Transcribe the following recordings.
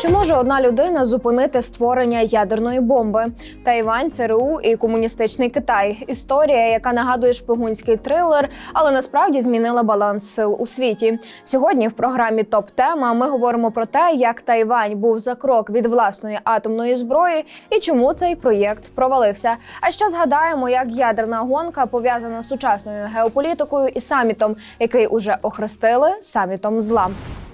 Чи може одна людина зупинити створення ядерної бомби? Тайвань, ЦРУ і комуністичний Китай. Історія, яка нагадує шпигунський трилер, але насправді змінила баланс сил у світі. Сьогодні в програмі Топ Тема ми говоримо про те, як Тайвань був за крок від власної атомної зброї і чому цей проєкт провалився. А ще згадаємо, як ядерна гонка пов'язана з сучасною геополітикою і самітом, який уже охрестили самітом зла.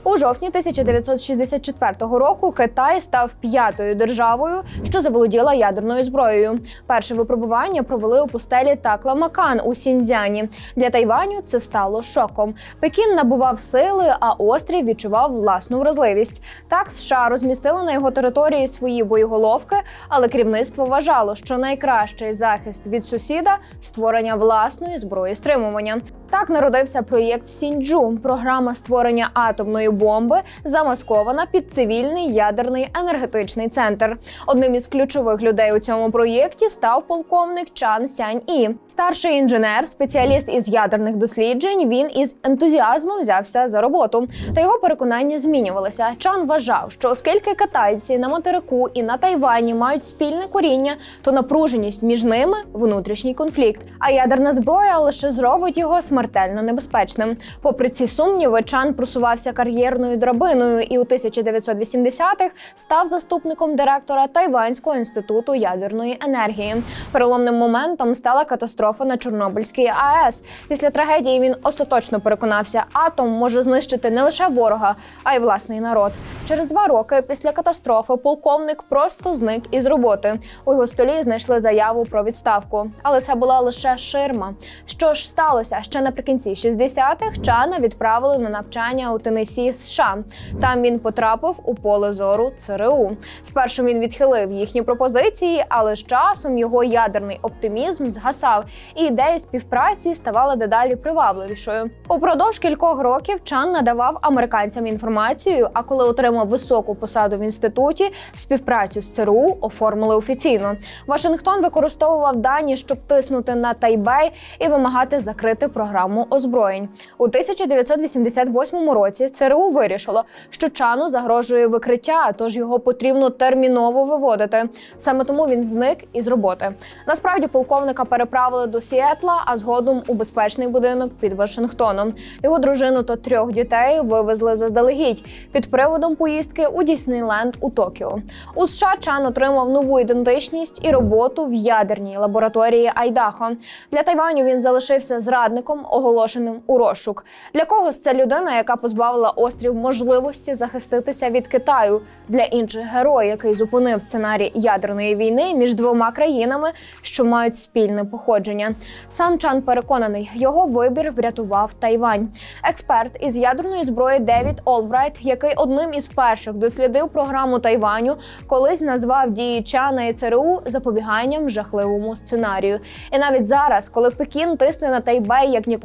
У жовтні 1964 року Китай став п'ятою державою, що заволоділа ядерною зброєю. Перше випробування провели у пустелі Такла-Макан у Сіньцзяні. Для Тайваню це стало шоком. Пекін набував сили, а острів відчував власну вразливість. Так США розмістили на його території свої боєголовки, але керівництво вважало, що найкращий захист від сусіда створення власної зброї стримування. Так народився проєкт Сінджу, програма створення атомної бомби, замаскована під цивільний ядерний енергетичний центр. Одним із ключових людей у цьому проєкті став полковник Чан Сянь І. Старший інженер, спеціаліст із ядерних досліджень. Він із ентузіазмом взявся за роботу. Та його переконання змінювалися. Чан вважав, що оскільки китайці на материку і на Тайвані мають спільне коріння, то напруженість між ними внутрішній конфлікт. А ядерна зброя лише зробить його смертельно небезпечним. Попри ці сумніви, Чан просувався кар'єрною драбиною і у 1980-х став заступником директора Тайванського інституту ядерної енергії. Переломним моментом стала катастрофа на Чорнобильській АЕС. Після трагедії він остаточно переконався, атом може знищити не лише ворога, а й власний народ. Через два роки після катастрофи полковник просто зник із роботи. У його столі знайшли заяву про відставку, але це була лише ширма. Що ж сталося ще наприкінці 60-х Чана відправили на навчання у Теннессі, США. Там він потрапив у поле зору ЦРУ. Спершу він відхилив їхні пропозиції, але з часом його ядерний оптимізм згасав, і ідея співпраці ставала дедалі привабливішою. Упродовж кількох років Чан надавав американцям інформацію. А коли отримав високу посаду в інституті, співпрацю з ЦРУ оформили офіційно. Вашингтон використовував дані, щоб тиснути на Тайбей і вимагати закрити програму озброєнь. У 1988 році ЦРУ вирішило, що Чану загрожує викриття, тож його потрібно терміново виводити. Саме тому він зник із роботи. Насправді полковника переправили до Сіетла, а згодом у безпечний будинок під Вашингтоном. Його дружину та трьох дітей вивезли заздалегідь під приводом поїздки у Діснейленд у Токіо. У США Чан отримав нову ідентичність і роботу в ядерній лабораторії Айдахо. Для Тайваню він залишився зрадником, оголошеним у розшук. Для когось це людина, яка позбавила острів можливості захиститися від Китаю. Для інших герой, який зупинив сценарій ядерної війни між двома країнами, що мають спільне походження. Сам Чан переконаний, його вибір врятував Тайвань. Експерт із ядерної зброї Девід Олбрайт, який одним із перших дослідив програму Тайваню, колись назвав дії Чана і ЦРУ запобіганням жахливому сценарію. І навіть зараз, коли Пекін тисне на Тайбей як ніколи,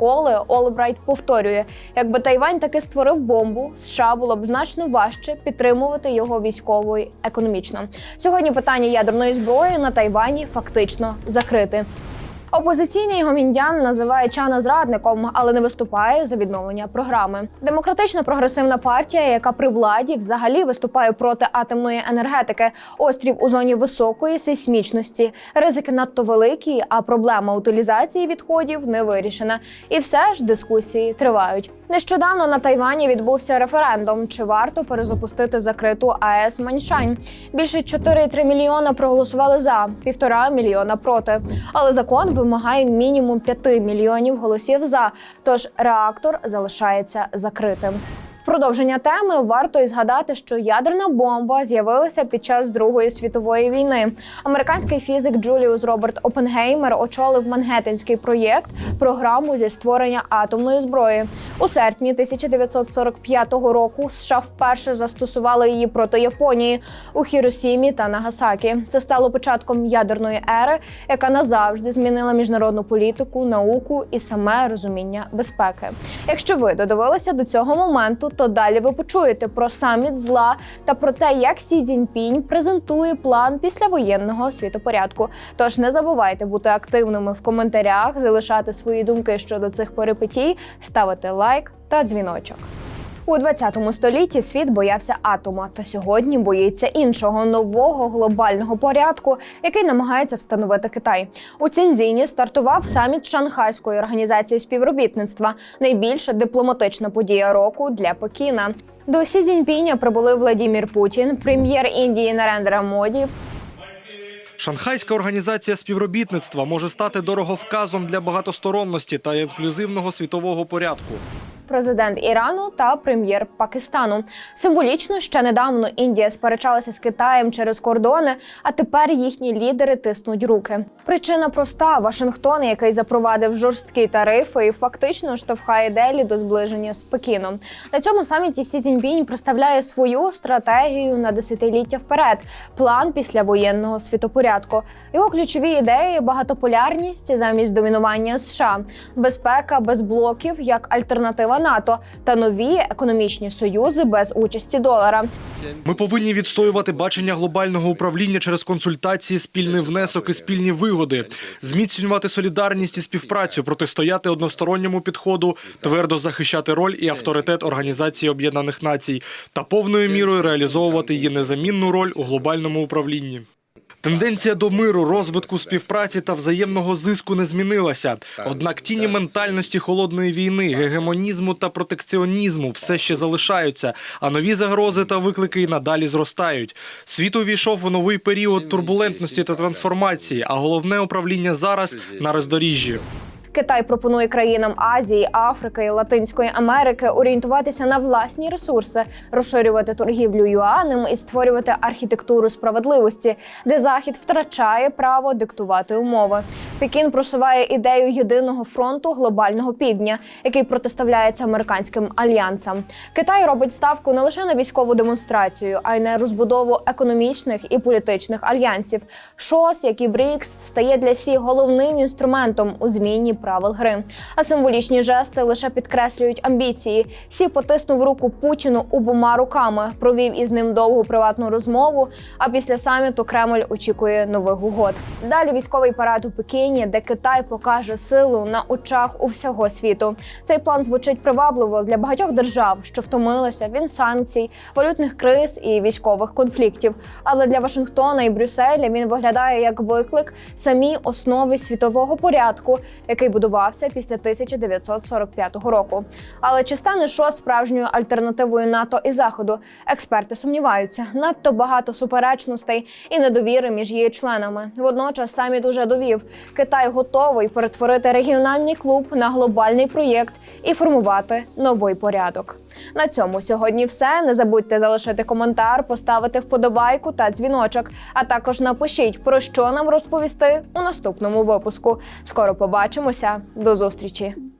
Олбрайт повторює: якби Тайвань таки створив бомбу, США було б значно важче підтримувати його військово і економічно. Сьогодні питання ядерної зброї на Тайвані фактично закрите. Опозиційний гоміндян називає Чана зрадником, але не виступає за відновлення програми. Демократична прогресивна партія, яка при владі взагалі виступає проти атомної енергетики, острів у зоні високої сейсмічності, ризики надто великі, а проблема утилізації відходів не вирішена. І все ж дискусії тривають. Нещодавно на Тайвані відбувся референдум: чи варто перезапустити закриту АЕС Маньшань. Більше 4,3 мільйона проголосували за, півтора мільйона проти. Але закон вимагає мінімум 5 мільйонів голосів за. Тож реактор залишається закритим. Продовження теми варто і згадати, що ядерна бомба з'явилася під час Другої світової війни. Американський фізик Джуліус Роберт Опенгеймер очолив Мангеттенський проєкт, програму зі створення атомної зброї. У серпні 1945 року США вперше застосували її проти Японії у Хіросімі та Нагасакі. Це стало початком ядерної ери, яка назавжди змінила міжнародну політику, науку і саме розуміння безпеки. Якщо ви додивилися до цього моменту, то далі ви почуєте про саміт зла та про те, як Сі Цзіньпінь презентує план післявоєнного світопорядку. Тож не забувайте бути активними в коментарях, залишати свої думки щодо цих перипетій, ставити лайк та дзвіночок. У У 20 столітті світ боявся атома, та сьогодні боїться іншого нового глобального порядку, який намагається встановити Китай. У Цінзіні стартував саміт Шанхайської організації співробітництва, найбільша дипломатична подія року для Пекіна. До Сі Цзіньпіня прибули Владімір Путін, прем'єр Індії Нарендра Моді, Шанхайська організація співробітництва може стати дороговказом для багатосторонності та інклюзивного світового порядку. Президент Ірану та прем'єр Пакистану. Символічно ще недавно Індія сперечалася з Китаєм через кордони, а тепер їхні лідери тиснуть руки. Причина проста: Вашингтон, який запровадив жорсткі тарифи і фактично штовхає Делі до зближення з Пекіном. На цьому саміті Сі Цзіньпінь представляє свою стратегію на десятиліття вперед. План післявоєнного світопорядку. Його ключові ідеї багатополярність замість домінування США, безпека без блоків як альтернатива НАТО та нові економічні союзи без участі долара. Ми повинні відстоювати бачення глобального управління через консультації, спільний внесок і спільні вигоди, зміцнювати солідарність і співпрацю, протистояти односторонньому підходу, твердо захищати роль і авторитет Організації Об'єднаних Націй та повною мірою реалізовувати її незамінну роль у глобальному управлінні. Тенденція до миру, розвитку співпраці та взаємного зиску не змінилася. Однак тіні ментальності холодної війни, гегемонізму та протекціонізму все ще залишаються, а нові загрози та виклики й надалі зростають. Світ увійшов у новий період турбулентності та трансформації, а головне управління зараз на роздоріжжі. Китай пропонує країнам Азії, Африки Латинської Америки орієнтуватися на власні ресурси, розширювати торгівлю юанем і створювати архітектуру справедливості, де захід втрачає право диктувати умови. Пекін просуває ідею єдиного фронту глобального півдня, який протиставляється американським альянсам. Китай робить ставку не лише на військову демонстрацію, а й на розбудову економічних і політичних альянсів. ШОС, як і БРІКС, стає для Сі головним інструментом у зміні правил гри. А символічні жести лише підкреслюють амбіції. Сі потиснув руку Путіну обома руками, провів із ним довгу приватну розмову. А після саміту Кремль очікує нових угод. Далі військовий парад у Пекіні, де Китай покаже силу на очах у всього світу. Цей план звучить привабливо для багатьох держав, що втомилися від санкцій, валютних криз і військових конфліктів. Але для Вашингтона і Брюсселя він виглядає як виклик самій основи світового порядку, який будувався після 1945 року. Але чи стане ШОС справжньою альтернативою НАТО і Заходу? Експерти сумніваються. Надто багато суперечностей і недовіри між її членами. Водночас саміт уже довів, Китай готовий перетворити регіональний клуб на глобальний проєкт і формувати новий порядок. На цьому сьогодні все. Не забудьте залишити коментар, поставити вподобайку та дзвіночок. А також напишіть, про що нам розповісти у наступному випуску. Скоро побачимося. До зустрічі!